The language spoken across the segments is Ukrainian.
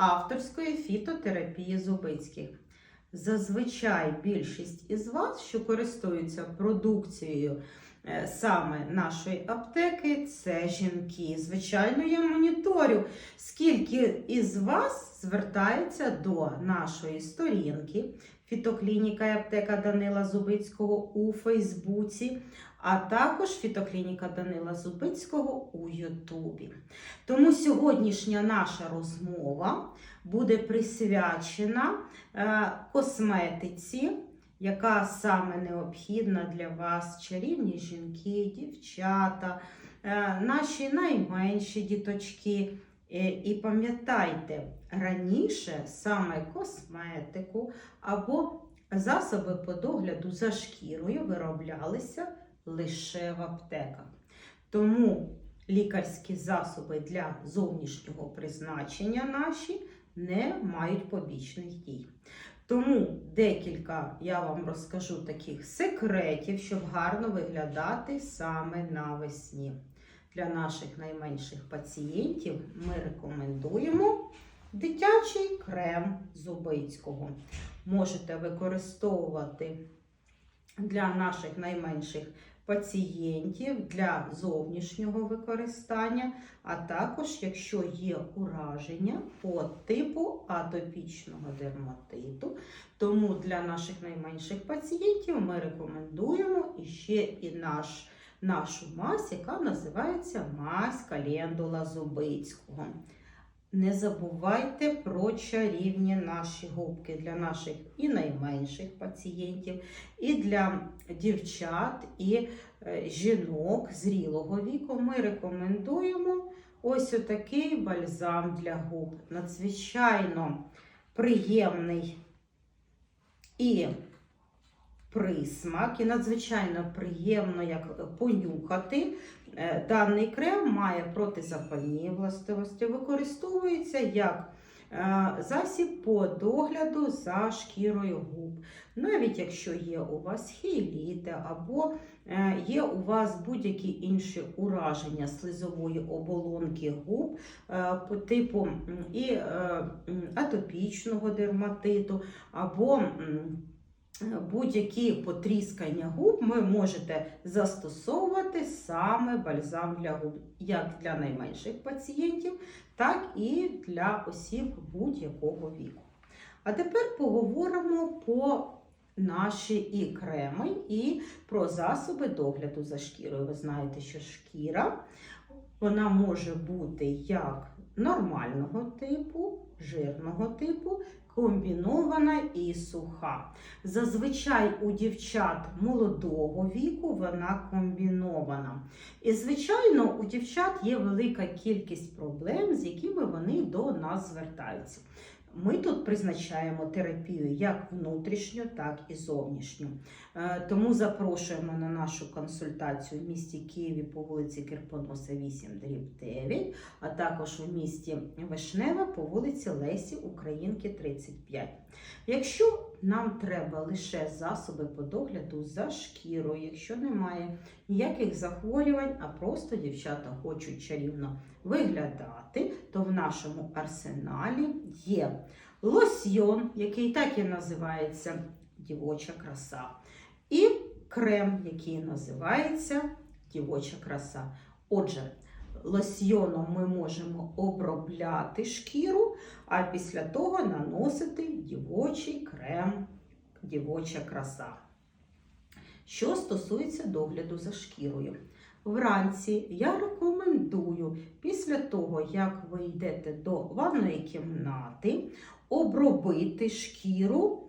авторської фітотерапії Зубицьких. Зазвичай більшість із вас, що користуються продукцією е, саме нашої аптеки, це жінки. Звичайно, я моніторю, скільки із вас звертається до нашої сторінки Фітоклініка і аптека Данила Зубицького у Фейсбуці, а також Фітоклініка Данила Зубицького у Ютубі. Тому сьогоднішня наша розмова буде присвячена е, косметиці, яка саме необхідна для вас, чарівні жінки, дівчата, е, наші найменші діточки. Е, І пам'ятайте, раніше саме косметику або засоби по догляду за шкірою вироблялися лише в аптеках. Тому лікарські засоби для зовнішнього призначення наші не мають побічних дій. Тому декілька я вам розкажу таких секретів, щоб гарно виглядати саме навесні. Для наших найменших пацієнтів ми рекомендуємо дитячий крем Зубицького. Можете використовувати для наших найменших пацієнтів для зовнішнього використання, а також, якщо є ураження по типу атопічного дерматиту. Тому для наших найменших пацієнтів ми рекомендуємо іще і наш, нашу мазь, яка називається мазь календула Зубицького. Не забувайте про чарівні наші губки для наших і найменших пацієнтів, і для дівчат, і е, жінок зрілого віку. Ми рекомендуємо ось отакий бальзам для губ. Надзвичайно приємний і присмак, і надзвичайно приємно як понюхати. Е, Даний крем має протизапальні властивості, використовується як е, засіб по догляду за шкірою губ. Навіть якщо є у вас хейліти або е, є у вас будь-які інші ураження слизової оболонки губ по типу і атопічного дерматиту, або будь-які потріскання губ ви можете застосовувати саме бальзам для губ, як для найменших пацієнтів, так і для осіб будь-якого віку. А тепер поговоримо по наші і креми, і про засоби догляду за шкірою. Ви знаєте, що шкіра вона може бути як нормального типу, жирного типу, комбінована і суха. Зазвичай у дівчат молодого віку вона комбінована. І, звичайно, у дівчат є велика кількість проблем, з якими вони до нас звертаються. Ми тут призначаємо терапію як внутрішню, так і зовнішню. Е, Тому запрошуємо на нашу консультацію в місті Києві по вулиці Кирпоноса 8, дріб 9, а також у місті Вишнева по вулиці Лесі Українки 35. Якщо нам треба лише засоби по догляду за шкірою, якщо немає ніяких захворювань, а просто дівчата хочуть чарівно виглядати, то в нашому арсеналі є лосьйон, який так і називається дівоча краса, і крем, який називається дівоча краса. Отже, лосьйоном ми можемо обробляти шкіру, а після того наносити дівочий крем, дівоча краса. Що стосується догляду за шкірою. Вранці я рекомендую після того, як ви йдете до ванної кімнати, обробити шкіру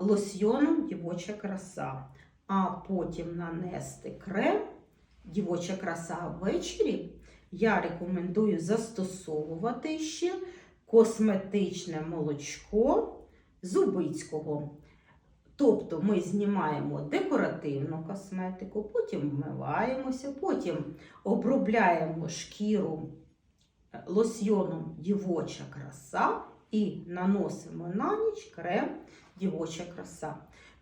лосьйоном дівоча краса, а потім нанести крем дівоча краса ввечері. Я рекомендую застосовувати ще косметичне молочко зубицького. Тобто ми знімаємо декоративну косметику, потім вмиваємося, потім обробляємо шкіру лосьйоном дівоча краса і наносимо на ніч крем дівоча краса.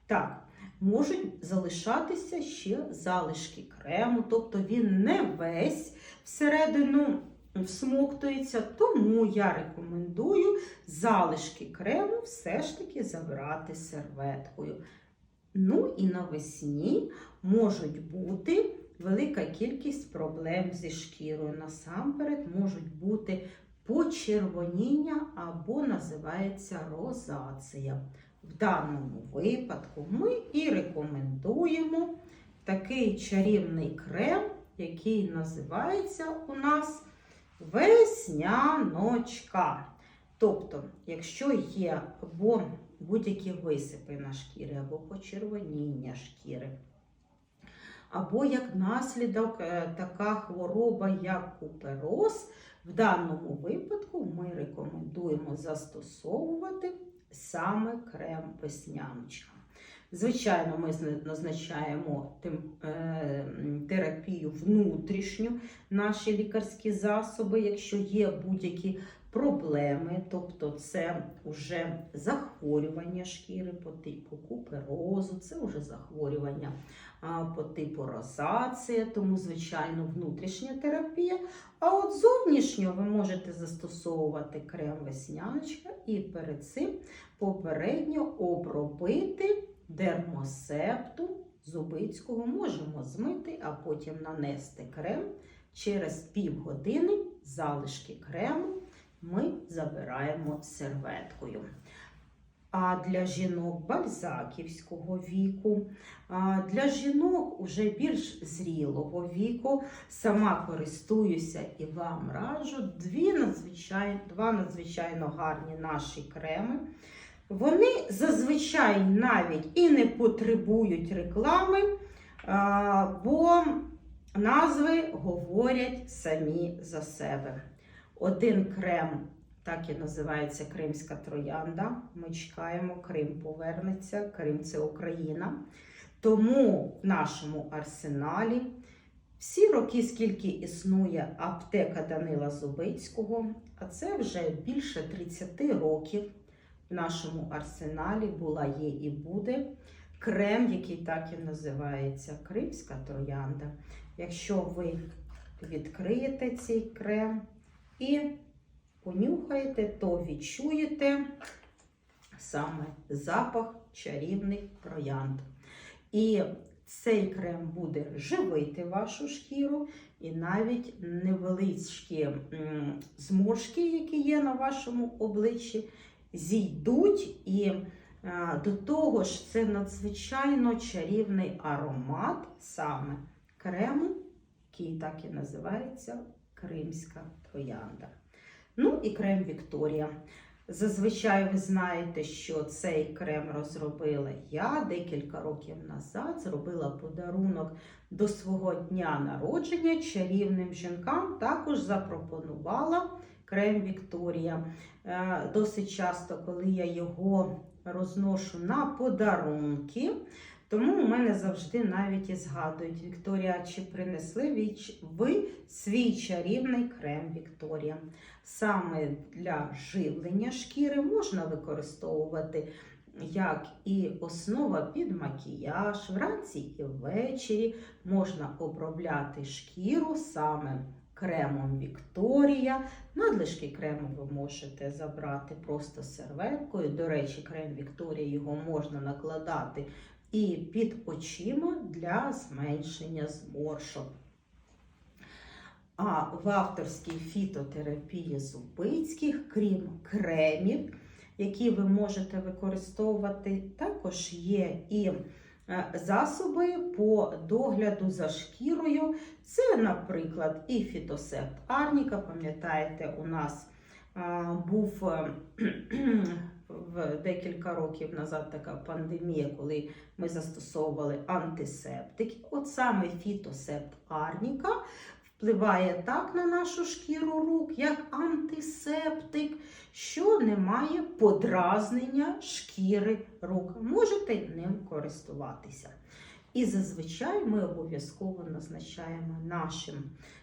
Так, можуть залишатися ще залишки крему, тобто він не весь всередину всмоктується, тому я рекомендую залишки крему все ж таки забирати серветкою. Ну і навесні можуть бути велика кількість проблем зі шкірою. Насамперед можуть бути почервоніння або називається розація. В даному випадку ми і рекомендуємо такий чарівний крем, який називається у нас весняночка. Тобто, якщо є або будь-які висипи на шкірі, або почервоніння шкіри, або як наслідок е, така хвороба, як купероз, в даному випадку ми рекомендуємо застосовувати саме крем весняночка. Звичайно, ми назначаємо е, терапію внутрішню, наші лікарські засоби, якщо є будь-які проблеми, тобто це вже захворювання шкіри по типу куперозу, це вже захворювання по типу розація, тому, звичайно, внутрішня терапія. А от зовнішньо ви можете застосовувати крем весняночка і перед цим попередньо обробити дермосепту зубицького. Можемо змити, а потім нанести крем. Через півгодини залишки крему ми забираємо серветкою. А для жінок бальзаківського віку, для жінок уже більш зрілого віку, сама користуюся і вам раджу дві надзвичайно, два надзвичайно гарні наші креми. Вони зазвичай навіть і не потребують реклами, бо назви говорять самі за себе. Один крем, так і називається Кримська троянда. Ми чекаємо, Крим повернеться, Крим це Україна. Тому в нашому арсеналі всі роки, скільки існує аптека Данила Зубицького, а це вже більше 30 років нашому арсеналі була, є і буде крем, який так і називається Кримська троянда. Якщо ви відкриєте цей крем і понюхаєте, то відчуєте саме запах чарівних троянд. І цей крем буде живити вашу шкіру, і навіть невеличкі зморшки, які є на вашому обличчі, зійдуть. І е, до того ж, це надзвичайно чарівний аромат саме крему, який так і називається Кримська троянда. Ну і крем Вікторія. Зазвичай ви знаєте, що цей крем розробила я декілька років назад. Зробила подарунок до свого дня народження чарівним жінкам. Також запропонувала крем Вікторія. Е, Досить часто, коли я його розношу на подарунки, тому у мене завжди навіть і згадують Вікторія, чи принесли ви свій чарівний крем Вікторія. Саме для живлення шкіри можна використовувати як і основа під макіяж, вранці і ввечері можна обробляти шкіру саме кремом Вікторія. Надлишки крему ви можете забрати просто серветкою. До речі, крем Вікторія його можна накладати і під очима для зменшення зморшок. А в авторській фітотерапії Зубицьких, крім кремів, які ви можете використовувати, також є і засоби по догляду за шкірою. Це, наприклад, і фітосепт Арніка. Пам'ятаєте, у нас був е, декілька років назад така пандемія, коли ми застосовували антисептики. От саме фітосепт Арніка впливає так на нашу шкіру рук, як антисептик, що немає подразнення шкіри рук. Можете ним користуватися. І зазвичай ми обов'язково назначаємо нашим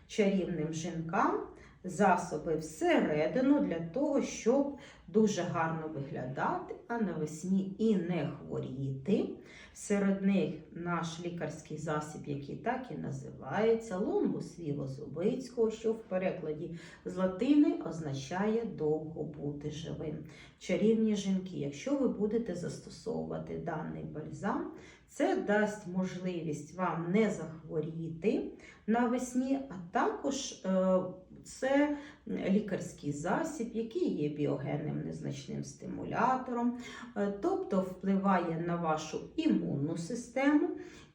чарівним жінкам засоби всередину для того, щоб дуже гарно виглядати, а навесні і не хворіти. Серед них наш лікарський засіб, який так і називається лонгус вівозубицького, що в перекладі з латини означає довго бути живим. Чарівні жінки, якщо ви будете застосовувати даний бальзам, це дасть можливість вам не захворіти навесні, а також е, це лікарський засіб, який є біогенним незначним стимулятором, е, тобто впливає на вашу імунну систему.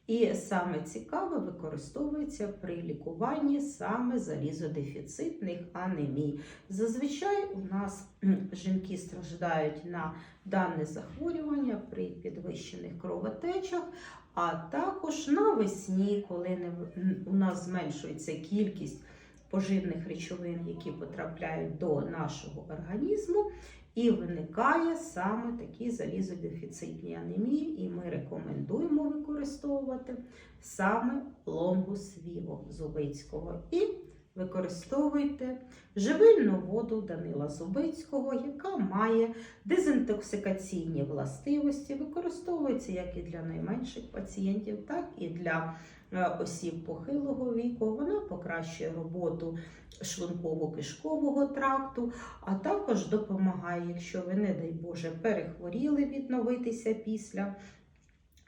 І саме цікаве використовується при лікуванні саме залізодефіцитних анемій. Зазвичай у нас жінки страждають на дане захворювання при підвищених кровотечах, а також навесні, коли у нас зменшується кількість поживних речовин, які потрапляють до нашого організму, і виникає саме такі залізодефіцитні анемії, і ми рекомендуємо використовувати саме лонгус віво Зубицького. І використовуйте живильну воду Данила Зубицького, яка має дезінтоксикаційні властивості, використовується як і для найменших пацієнтів, так і для осіб похилого віку. Вона покращує роботу шлунково-кишкового тракту, а також допомагає, якщо ви, не дай Боже, перехворіли відновитися після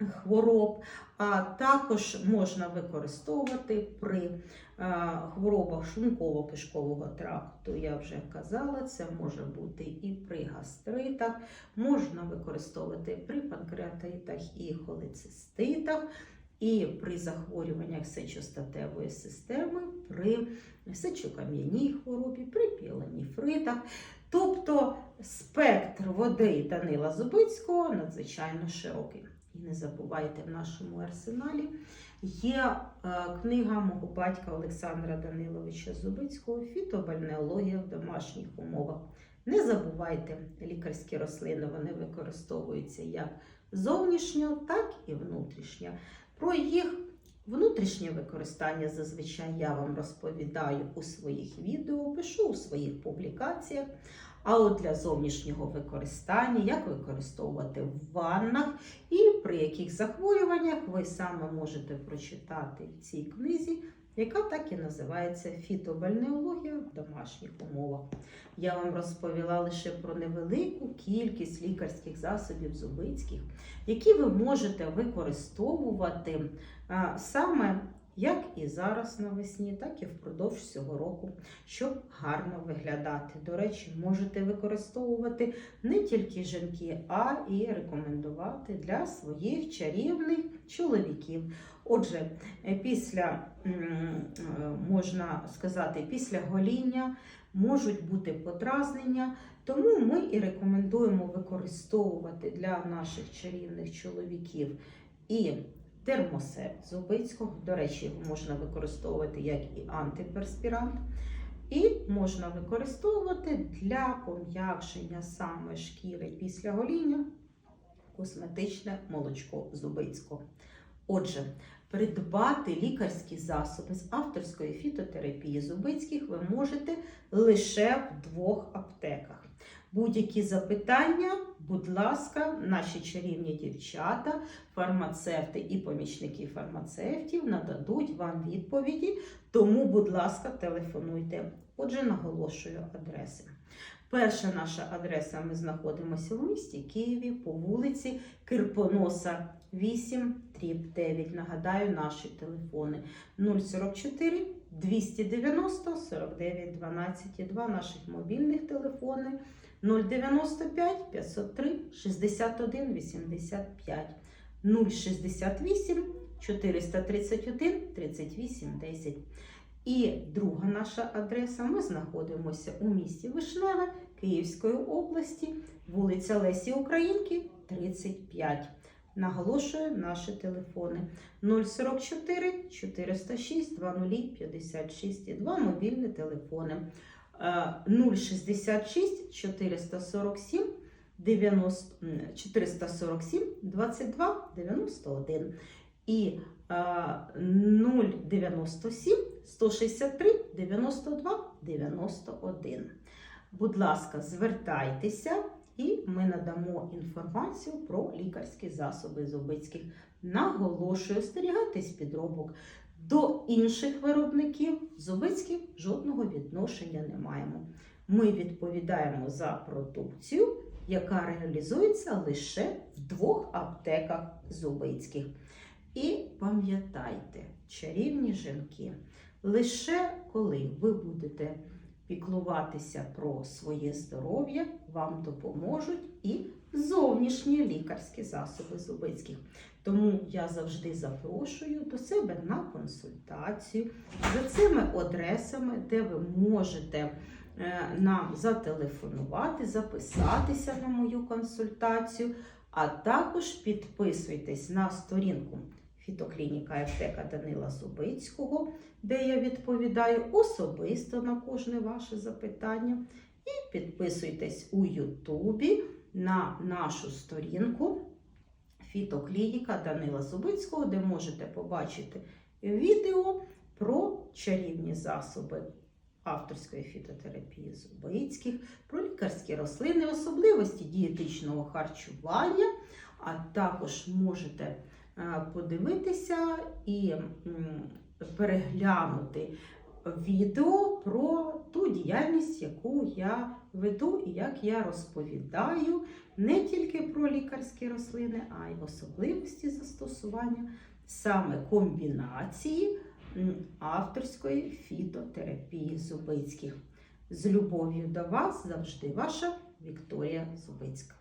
хвороб, а також можна використовувати при е, хворобах шлунково-кишкового тракту. Я вже казала, це може бути і при гастритах, можна використовувати при панкреатитах і холециститах. І при захворюваннях сечостатевої системи, при сечокам'яній хворобі, при піелоніфритах. Тобто спектр води Данила Зубицького надзвичайно широкий. І не забувайте, в нашому арсеналі є е, книга мого батька Олександра Даниловича Зубицького Фітобальнеологія в домашніх умовах. Не забувайте, лікарські рослини вони використовуються як зовнішньо, так і внутрішньо. Про їх внутрішнє використання зазвичай я вам розповідаю у своїх відео, пишу у своїх публікаціях. А от для зовнішнього використання, як використовувати в ваннах і при яких захворюваннях ви саме можете прочитати в цій книзі, яка так і називається Фітобальнеологія в домашніх умовах. Я вам розповіла лише про невелику кількість лікарських засобів зубицьких, які ви можете використовувати саме як і зараз навесні, так і впродовж цього року, щоб гарно виглядати. До речі, можете використовувати не тільки жінки, а і рекомендувати для своїх чарівних чоловіків. Отже, е, після е, можна сказати, після гоління можуть бути подразнення, тому ми і рекомендуємо використовувати для наших чарівних чоловіків і термосет Зубицького. До речі, його можна використовувати як і антиперспірант. І можна використовувати для пом'якшення саме шкіри після гоління косметичне молочко Зубицького. Отже, придбати лікарські засоби з авторської фітотерапії Зубицьких ви можете лише в двох аптеках. Будь-які запитання, будь ласка, наші чарівні дівчата, фармацевти і помічники фармацевтів нададуть вам відповіді. Тому, будь ласка, телефонуйте. Отже, наголошую адреси. Перша наша адреса ми знаходимося в місті Києві по вулиці Кирпоноса 8 дріб 9. Нагадаю, наші телефони 044 290 49 12 і два наших мобільних телефони 095 503 61 85 068 431 38 10. І друга наша адреса. Ми знаходимося у місті Вишневе Київської області, вулиця Лесі Українки, 35. Наголошую наші телефони 044 406 2056 і два мобільні телефони 066 447 90, 447 22 91. І 097 163 92 91. Будь ласка, звертайтеся і ми надамо інформацію про лікарські засоби зубицьких. Наголошую, остерігайтесь підробок. До інших виробників зубицьких жодного відношення не маємо. Ми відповідаємо за продукцію, яка реалізується лише в двох аптеках зубицьких. І пам'ятайте, чарівні жінки, лише коли ви будете піклуватися про своє здоров'я, вам допоможуть і зовнішні лікарські засоби зубицьких. Тому я завжди запрошую до себе на консультацію за цими адресами, де ви можете е, нам зателефонувати, записатися на мою консультацію, а також підписуйтесь на сторінку Фітоклініка аптека Данила Зубицького, де я відповідаю особисто на кожне ваше запитання. І підписуйтесь у Ютубі на нашу сторінку Фітоклініка Данила Зубицького, де можете побачити відео про чарівні засоби авторської фітотерапії Зубицьких, про лікарські рослини, особливості дієтичного харчування, а також можете е, подивитися і переглянути відео про ту діяльність, яку я веду і як я розповідаю не тільки про лікарські рослини, а й особливості застосування саме комбінації авторської фітотерапії Зубицьких. З любов'ю до вас завжди ваша Вікторія Зубицька.